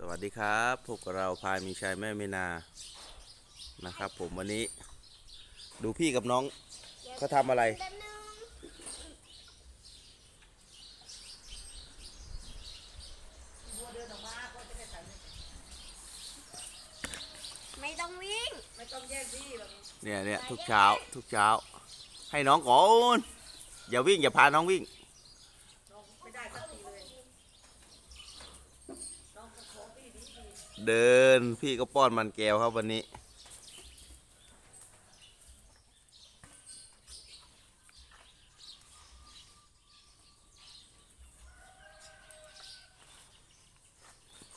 สวัสดีครับพบกับเราพายมีชัยแม่เมนานะครับ ผมวันนี้ ดูพี่กับน้องเขาทำอะไรแป๊บนึงไม่ต้องวิ่ง ไม่ต้องแย่งพี่แบบเนี่ยเนี่ยทุกเช้า ทุกเช้า ให้น้องก่อนอย่าวิ่งอย่าพาน้องวิ่ง น้องไม่ได้สักทีเลยน้องก็ขอพี่ดีดี เดินพี่ก็ป้อนมันแก้วครับวันนี้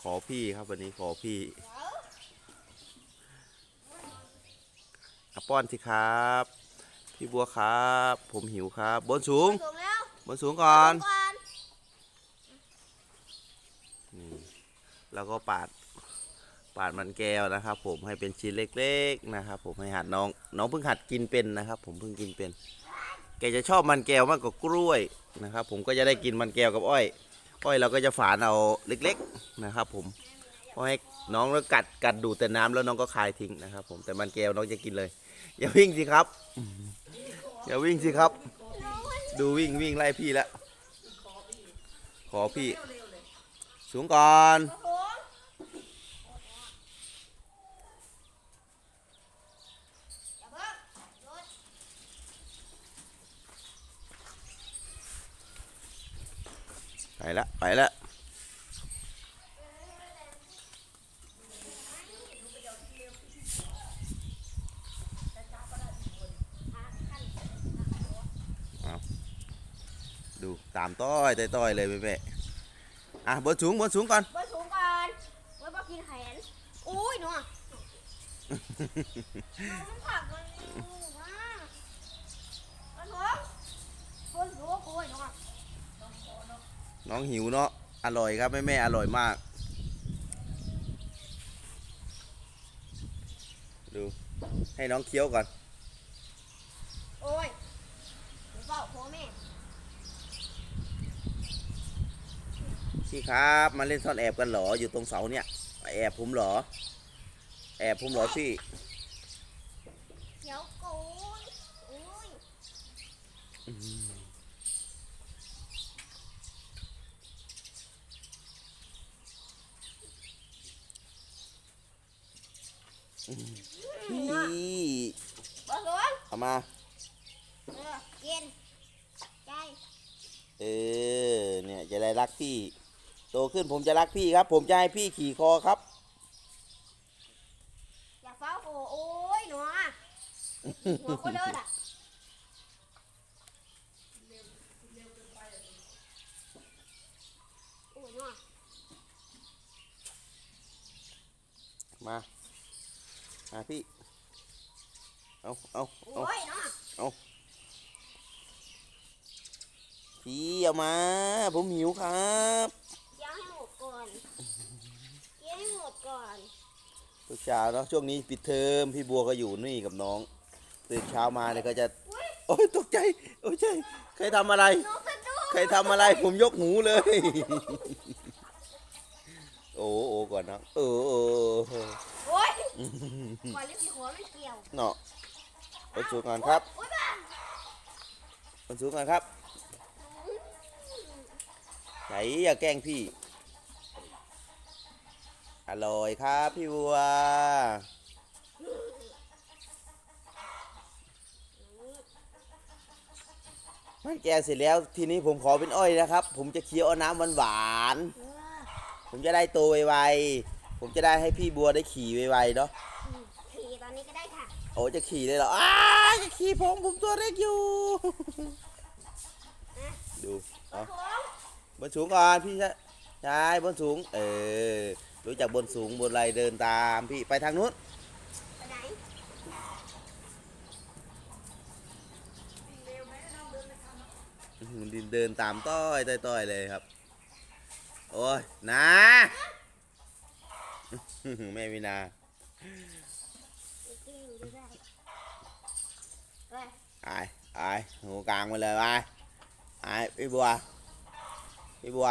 ขอพี่ครับวันนี้ขอพี่อะป้อนสิครับ พี่บัวครับ ผมหิวครับ บนสูงสูงแล้วบนสูงก่อนก่อนแล้วก็ปาด ปาดมันแก้วนะครับ ผมให้เป็นชิ้นเล็ก ๆนะครับ ผมให้หัดน้อง น้องเพิ่งหัดกินเป็นนะครับ ผมเพิ่งกินเป็น แกจะชอบมันแก้วมากกว่ากล้วยนะครับ ผมก็จะได้กินมันแก้วกับอ้อย อ้อยเราก็จะฝานเอาเล็ก ๆนะครับ ผมพราะให้น้องแล้วกัดกัดดูแต่น้ำแล้วน้องก็คายทิ้งนะครับ ผมแต่มันแก้วน้องจะกินเลย อย่าวิ่งสิครับ อย่าวิ่งสิครับ ดูวิ่งวิ่งไล่พี่แล้วขอพี่ สูงก่อน โอ้โหอย่าเพิ่งหยุด ไปละไปละเอาดูตามต้อยต้อยต้อยเลยแม่แม่อะบนสูงบนสูงก่อนบนสูงก่อนไว้บอกกินแขนอุ้ยหนูอะมันผักมันว่าบนสูงบนสูงโอ้ยหนูอะ น้องหิวเนาะอร่อยครับแม่แม่อร่อยมาก ดูให้น้องเคี้ยวก่อน โอ้ยหนูเฝ้าพ่อแม่พี่ครับมาเล่นซ่อนแอบกันเหรออยู่ตรงเสาเนี่ย แอบผมเหรอ แอบผมเหรอพี่เดี๋ยวกูยอุ้ย พี่ บนสูง เอามา เออกินใจ เออ เนี่ยจะได้รักพี่ โตขึ้นผมจะรักพี่ครับ ผมจะให้พี่ขี่คอครับ อย่าเฝ้าโอ้โอ้ยหนูอะหัวคนเดินอะโอ้ยหนูอะมามาพี่ เอาเอาเอาโอ้ยหนูอะ พี่เอามา ผมหิวครับเดี๋ยวให้หมดก่อนเดี๋ยวให้หมดก่อนทุกเช้าเนาะช่วงนี้ปิดเทอมพี่บัวก็อยู่นี่กับน้องตื่นเช้ามาเนี่ยก็จะอุ้ยโอ้ยตกใจโอ้ยใช่ใครทำอะไรหนูสะดุ้งใครทำอะไรผมยกหูเลย โอ้โอ้ก่อนนะเออเออเออโอ้ยก่อนเล็บสีหัวไม่เกี่ยวเนาะบนสูงก่อนครับ โอ้ยบ้าบนสูงก่อนครับ ไหนอย่าแกล้งพี่ อร่อยครับพี่บัว มันแกงเสร็จแล้วทีนี้ผมขอเป็นอ้อยนะครับ ผมจะเคี้ยวเอาน้ำหวานเออๆผมจะได้โตไวๆ ผมจะได้ให้พี่บัวได้ขี่ไวๆเนาะ ขี่ตอนนี้ก็ได้ค่ะ โอ้จะขี่เลยเหรออ้าจะขี่ผมผมตัวเล็กอยู่ ดูโอ้เอาโห บนสูงก่อนพี่ชายชายบนสูง เออ รู้จักบนสูงบนไรเดินตามพี่ไปทางนู้นไปไหนอื้อหือดินเดินตามต้อยต้อยต้อยเลยครับ โอ้ยนะอื้อหือแม่วินาไปกินไม่ได้ไปไอ้ไอ้หูกลางมาเลยไปไอ้พี่บัว พี่บัว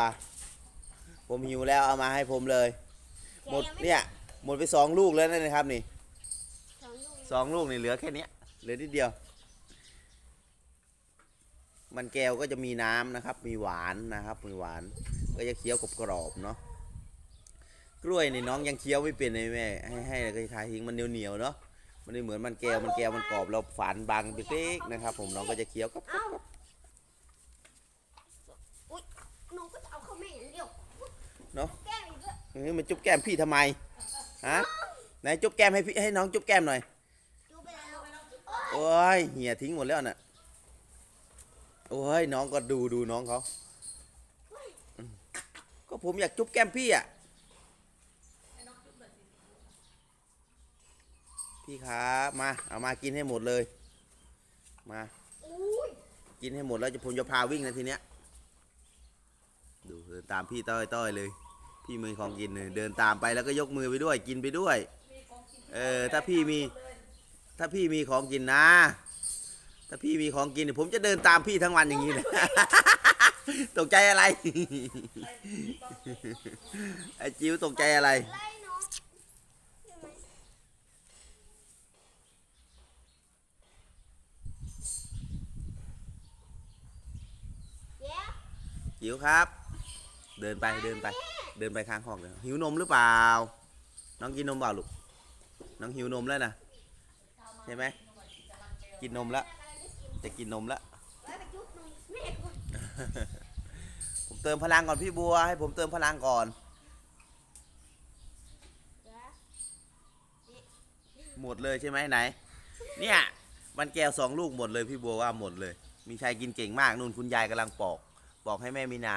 ผมหิวแล้วเอามาให้ผมเลย หมดเนี่ยหมดไปสองลูกแล้วนะครับนี่สองลูกสองลูกนี่เหลือแค่เนี้ยเหลือนิดเดียว มันแก้วก็จะมีน้ำนะครับ มีหวานนะครับ มีหวาน ก็จะเคี้ยวกรอบกรอบๆเนาะกล้วยนี่น้องยังเคี้ยวไม่เป็นเลยแม่ให้ให้ก็ทายทิ้งมันเหนียวเหนียวๆเนาะมันไม่เหมือนมันแก้วมันแก้วมันกรอบเราฝานบางเล็กๆนะครับ ผมน้องก็จะเคี้ยวกับ เอ้าอุ้ยน้องก็จะเอาเข้าแม่อย่างเดียว เนาะแก้มอีกด้วยเฮ้ยมันจุ๊บแก้มพี่ทำไมฮะไหนจุ๊บแก้มให้พี่ให้น้องจุ๊บแก้มหน่อยดูไปแล้วโอ้ยเหี่ยทิ้งหมดแล้วน่ะโอ้ยน้องก็ดูดูน้องเขาอืมก็ผมอยากจุ๊บแก้มพี่อะพี่ครับมาเอามากินให้หมดเลย มาอุ้ยกินให้หมดแล้วจะผมจะพาวิ่งนะทีเนี้ย ดูเดินตามพี่ต้อยต้อยเลย พี่มือของกินเลยเดินตามไปแล้วก็ยกมือไปด้วยกินไปด้วย เออถ้าพี่มี ถ้าพี่มีของกินนะ ถ้าพี่มีของกิน ผมจะเดินตามพี่ทั้งวันอย่างนี้เลยตกใจอะไร ไอจิ๋วตกใจอะไร จิ๋วครับ เดินไปเดินไป เดินไปข้างห้องเลยหิวนมหรือเปล่า น้องกินนมเปล่าลูกน้องหิวนมแล้วนะใช่ไหมกินนมแล้วจะกินนมแล้วผมเติมพลังก่อนพี่บัว ให้ผมเติมพลังก่อนหมดเลยใช่ไหมไหน เนี่ยมันแก้วสองลูกหมดเลยพี่บัวว่าหมดเลย มีชายกินเก่งมากนู่นคุณยายกำลังปอก ปอกให้แม่มีนา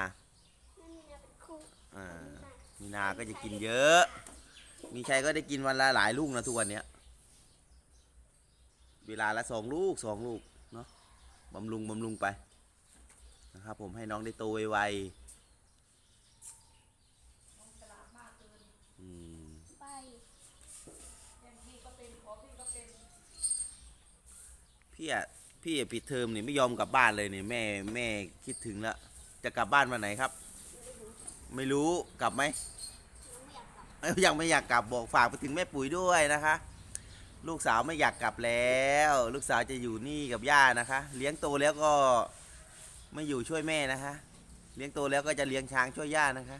ไม่มีนะเป็นครู อ่า มีนาก็จะกินเยอะ มีชัยก็ได้กินวันละหลายลูกนะทุกวันเนี้ย เวลาละสองลูกสองลูกเนาะบำรุงบำรุงไปนะครับผมให้น้องได้โตไวๆอืมไปพี่อะพี่อะปิดเทอมนี่ไม่ยอมกลับบ้านเลยเนี่ยแม่แม่คิดถึงแล้วจะกลับบ้านวันไหนครับ ไม่รู้กลับไหมน้องไม่อยากกลับเอ้ยยังไม่อยากกลับบอกฝากไปถึงแม่ปุ๋ยด้วยนะคะ ลูกสาวไม่อยากกลับแล้ว ลูกสาวจะอยู่นี่กับย่านะคะ เลี้ยงโตแล้วก็ไม่อยู่ช่วยแม่นะคะ เลี้ยงโตแล้วก็จะเลี้ยงช้างช่วยย่านะคะ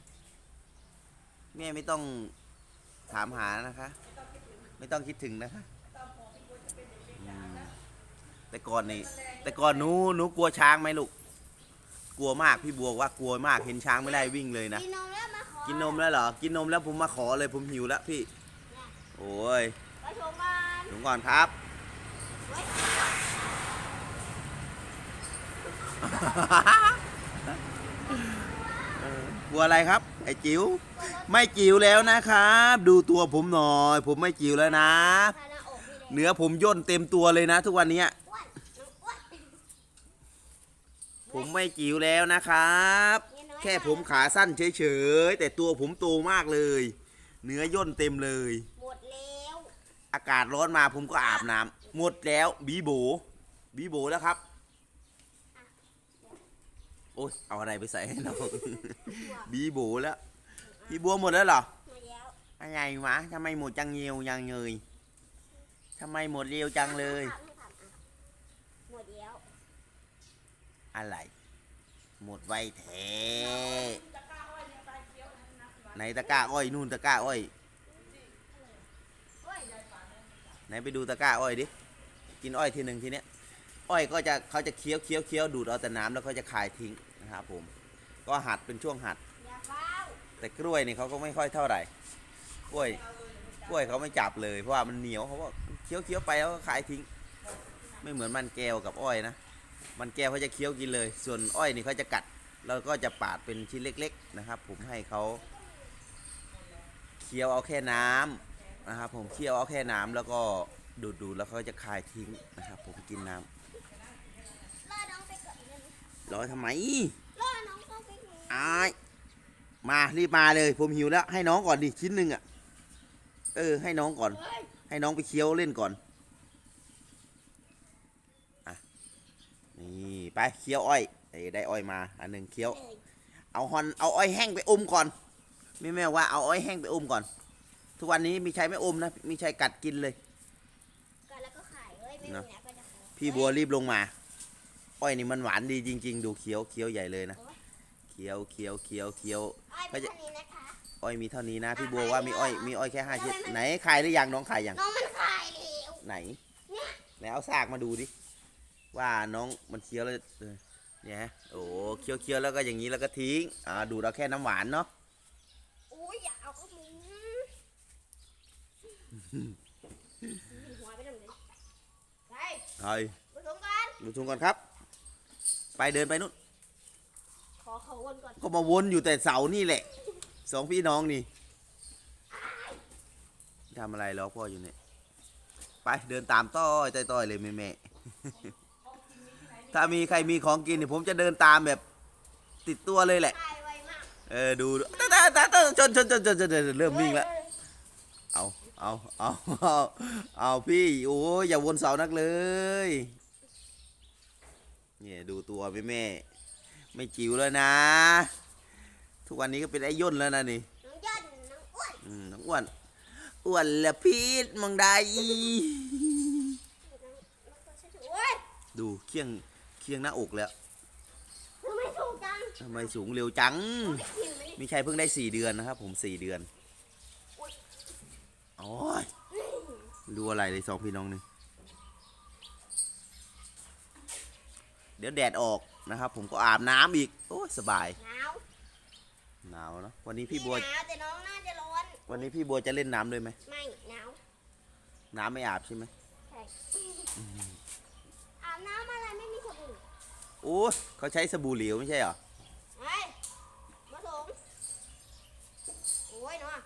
แม่ไม่ต้องถามหานะคะ ไม่ต้องคิดถึงนะคะอืมแต่ก่อนนี่แต่ก่อนหนูหนูกลัวช้างไหมลูก กลัวมากพี่บัวว่ากลัวมากเห็นช้างไม่ได้วิ่งเลยนะ กินนมแล้วมาขอกินนมแล้วเหรอ กินนมแล้วผมมาขอเลยผมหิวแล้วพี่ โอ้ยไปชมกันถึงก่อนครับไว้กลัวอะไรครับ ไอ้จิ๋วไม่จิ๋วแล้วนะครับ ดูตัวผมหน่อย ผมไม่จิ๋วแล้วนะทาหน้าอกพี่แดงเนื้อผมย่นเต็มตัวเลยนะ ทุกวันเนี้ยอ้วนน้องอ้วน ผมไม่จิ๋วแล้วนะครับ แค่ผมขาสั้นเฉยๆ แต่ตัวผมโตมากเลย เนื้อย่นเต็มเลย หมดแล้ว อากาศร้อนมาผมก็อาบน้ำหมดแล้วบีโบบีโบแล้วครับ โอ้ยเอาอะไรไปใส่ให้น้องบีโบแล้วพี่บัวหมดแล้วเหรอหมดแล้วอะไรวะทำไมหมดจังเงียวยังเงยทำไมหมดเร็วจังเลย ถามถามอะหมดแล้ว อะไร หมดไวแท้ไหนตะกร้าอ้อยนู่นตะกร้าอ้อยไหนไปดูตะกร้าอ้อยดิกินอ้อยทีหนึ่งทีเนี้ยอ้อยก็จะเขาจะเคี้ยวเคี้ยวเคี้ยวดูดเอาแต่น้ำแล้วเขาจะคายทิ้งนะครับผม ก็หัดเป็นช่วงหัด แต่กล้วยนี่เขาก็ไม่ค่อยเท่าไหร่กล้วยกล้วยเขาไม่จับเลยเพราะว่ามันเหนียวเขาก็เคี้ยวเคี้ยวไปแล้วก็คายทิ้ง ไม่เหมือนมันแก้วกับอ้อยนะ มันแก้วเขาจะเคี้ยวกินเลย ส่วนอ้อยนี่เขาจะกัดแล้วก็จะปาดเป็นชิ้นเล็ก ๆ นะครับ ผมให้เขาเคี้ยวเอาแค่น้ำนะครับ ผมเคี้ยวเอาแค่น้ำแล้วก็ดูดดูดแล้วเขาจะคายทิ้งนะครับ ผมกินน้ำล่อน้องไปก่อนได้ไหมรอทำไมล่อน้องต้องไปก่อนอายมารีบมาเลย ผมหิวแล้ว ให้น้องก่อนดิชิ้นหนึ่งอะเออ ให้น้องก่อนเฮ้ยให้น้องไปเคี้ยวเล่นก่อน อะ นี่ ไปเคี้ยวอ้อยเอ้ยได้อ้อยมา อันหนึ่งเคี้ยวเลยเอาฮอนเอาอ้อยแห้งไปอมก่อนแม่แม่ว่าเอาอ้อยแห้งไปอมก่อน ทุกวันนี้มีชัยไม่อมนะ มีชัยกัดกินเลย ก็แล้วก็ขายเว้ยไม่มีเนอะแล้วก็จะขายพี่บัวรีบลงมา อ้อยนี่มันหวานดีจริง ๆ ดูเคี้ยวเคี้ยวใหญ่เลยนะเคี้ยวเคี้ยวเคี้ยวเคี้ยวอ้อยเป็นเท่านี้นะคะอ้อยมีเท่านี้นะ พี่บัวว่ามีอ้อยมีอ้อยแค่ห้าชิ้นไหนขายหรือยังน้องขายยังน้องมันขายเร็วไหนเนี่ยไหนเอาซากมาดูดิ ว่าน้องมันเคี้ยวแล้วเออเนี่ยฮะโอ้เคี้ยวเคี้ยวแล้วก็อย่างนี้แล้วก็ทิ้งอ่าดูดเอาแค่น้ำหวานเนาะอุ้ยอย่าเอาก็มึงหัวไปทำไงไปเฮ้ยผสมกันดูทุงก่อนครับ ไปเดินไปนู่นขอเขาวนก่อนก็มาวนอยู่แต่เสานี่แหละสองพี่น้องนี่ทำอะไรล้อพ่ออยู่เนี่ยไปเดินตามต้อยต้อยต้อยเลยแม่แม่ ถ้ามีใครมีของกินเนี่ยผมจะเดินตามแบบติดตัวเลยแหละขายไวมากเออดูดูตาตาตาตาชนชนชนชนชนชนเริ่มวิ่งแล้วเอาเอาเอาเอาเอาพี่โอ้ยอย่าวนเสานักเลยเนี่ยดูตัวแม่แม่ ไม่จิ๋วแล้วนะ ทุกวันนี้ก็เป็นไอ้ย่นแล้วนะนี่น้องยันน้องอ้วนอืมน้องอ้วนอ้วนและพีดมังได้ น้องตัวช่วยโอ้ยดูเคียง เคียงหน้าอกแล้วทำไมถูกจังทำไมสูงเร็วจังไม่กินไหมมีชัยเพิ่งได้สี่เดือนนะครับ ผมสี่เดือนโอ้ยดูอะไรเลยสองพี่น้องนี่เดี๋ยวแดดออกนะครับ ผมก็อาบน้ำอีกโอ้ยสบายหนาวหนาวเนอะวันนี้พี่บัวหนาวแต่น้องน่าจะร้อนวันนี้พี่บัวจะเล่นน้ำด้วยไหมไม่หนาวน้ำไม่อาบใช่ไหมใช่อาบน้ำอะไรไม่มีสบู่ โอ้ยเขาใช้สบู่เหลวไม่ใช่เหรอเฮ้ยมาสงโอ้ยเนาะ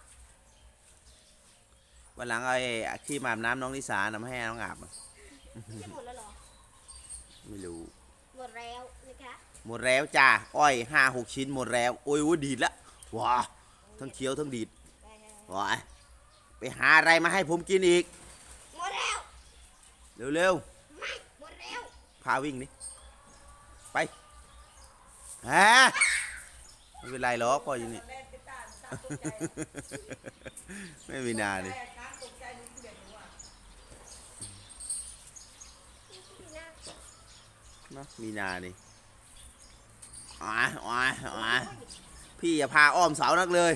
วันหลังเอาไอ้ที่มาอาบน้ำน้องลิสานะมาให้น้องอาบอะจะหมดแล้วเหรอ ไม่รู้ หมดแล้วนะคะหมดแล้วจ้าอ้อยห้าหกชิ้นหมดแล้ว โอ้ยโอ้ยดีดละว้าทั้งเคี้ยวทั้งดีดไปแล้วว้ายไปหาอะไรมาให้ผมกินอีกหมดแล้ว เร็วไม่หมดแล้ว ๆ พาวิ่งนี่ไป ฮะไม่เป็นไรหรอกพ่ออยู่นี่แม่ไปตามตามตกใจไม่มีนาดิแม่ช้างตกใจหนูเสียงหนูอะพี่นะเนาะมีนาดิอ๋ออ๋ออ๋อพี่อย่าพาอ้อมเสานักเลย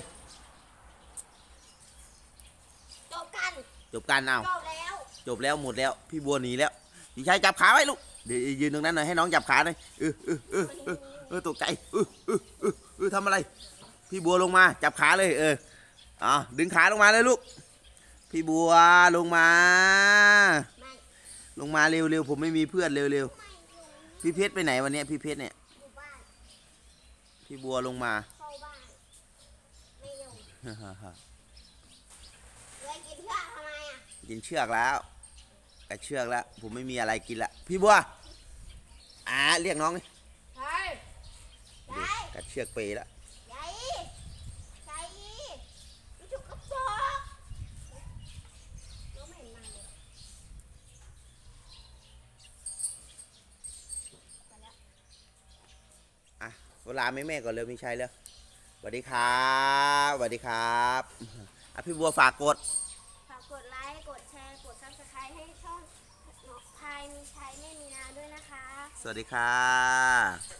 จบกัน จบการเอาจบแล้ว จบแล้วหมดแล้ว พี่บัวหนีแล้ว พี่ชายจับขาไว้ลูก เดี๋ยวยืนตรงนั้นหน่อยให้น้องจับขาหน่อยเออเออเออเออเออตกใจเออเออเออเออทำอะไร พี่บัวลงมาจับขาเลย เอออะดึงขาลงมาเลยลูก พี่บัวลงมาไม่ลงมาเร็วๆผมไม่มีเพื่อนเร็วไม่ลงๆพี่เพชรไปไหนวันเนี้ยพี่เพชรเนี่ยอยู่บ้านพี่บัวลงมาเข้าบ้านไม่ลงเลยกินข้าวทำไมอะกินเชือกแล้ว กัดเชือกแล้วผมไม่มีอะไรกินละพี่บัวอ่าเรียกน้องดิใช่ใช่กัดเชือกเปย์แล้วใช่ใช่มันถูกกระโปรงน้องไม่เห็นมาเลยไปแล้วอะเวลาแม่แม่ๆก่อนเร็วมีชัยแล้วสวัสดีครับสวัสดีครับอะพี่บัวฝากกด ฝากกดไลค์ กดแชร์ กดซับสไครต์ให้ช่องพายมีชัยไม่มีนาด้วยนะคะ สวัสดีค่ะ